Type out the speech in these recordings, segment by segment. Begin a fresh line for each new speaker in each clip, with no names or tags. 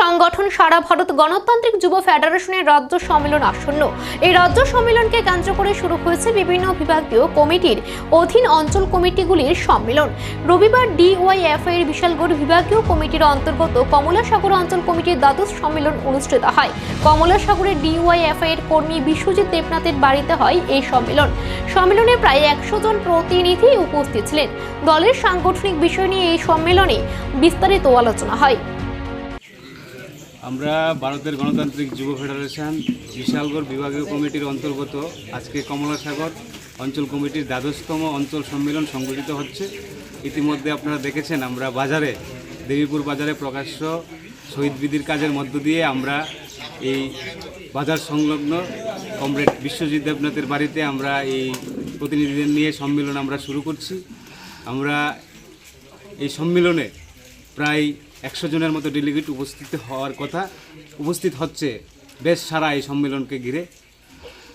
সংগঠন সারা ভারত গণতান্ত্রিক যুব ফেডারেশনের রাজ্য সম্মেলন আসন্ন। এই রাজ্য সম্মেলনকে কেন্দ্র করে শুরু হয়েছে বিভিন্ন বিভাগীয় কমিটির অধীন অঞ্চল কমিটিগুলির সম্মেলন। রবিবার ডিওয়াইএফ এর বিশালগড় বিভাগীয় কমিটির অন্তর্গত কমলাসাগর অঞ্চল কমিটির দ্বাদশ সম্মেলন অনুষ্ঠিত হয়। কমলাসাগরের ডিওয়াইএফ এর কর্মী বিশ্বজিৎ দেবনাথের বাড়িতে হয় এই সম্মেলন। সম্মেলনে প্রায় একশো জন প্রতিনিধি উপস্থিত ছিলেন। দলের সাংগঠনিক বিষয় নিয়ে এই সম্মেলনে বিস্তারিত আলোচনা হয়।
আমরা ভারতের গণতান্ত্রিক যুব ফেডারেশন বিশালগড় বিভাগীয় কমিটির অন্তর্গত আজকে কমলাসাগর অঞ্চল কমিটির দ্বাদশতম অঞ্চল সম্মেলন সংগঠিত হচ্ছে। ইতিমধ্যে আপনারা দেখেছেন আমরা বাজারে, দেবীপুর বাজারে প্রকাশ্য শহীদ বিধির কাজের মধ্য দিয়ে আমরা এই বাজার সংলগ্ন কমরেড বিশ্বজিৎ দেবনাথের বাড়িতে আমরা এই প্রতিনিধিদের নিয়ে সম্মেলন আমরা শুরু করছি। আমরা এই সম্মেলনে প্রায় একশো জনের মতো ডেলিগেট উপস্থিত হওয়ার কথা উপস্থিত হচ্ছে বেশ সারা এই সম্মেলনকে ঘিরে।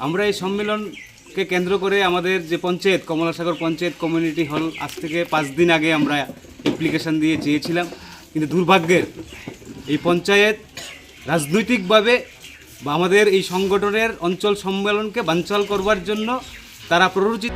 আমরা এই সম্মেলনকে কেন্দ্র করে আমাদের যে পঞ্চায়েত, কমলাসাগর পঞ্চায়েত কমিউনিটি হল আজ থেকে পাঁচ দিন আগে আমরা অ্যাপ্লিকেশন দিয়ে চেয়েছিলাম। কিন্তু দুর্ভাগ্যের এই পঞ্চায়েত রাজনৈতিকভাবে বা আমাদের এই সংগঠনের অঞ্চল সম্মেলনকে বানচাল করবার জন্য তারা প্ররোচিত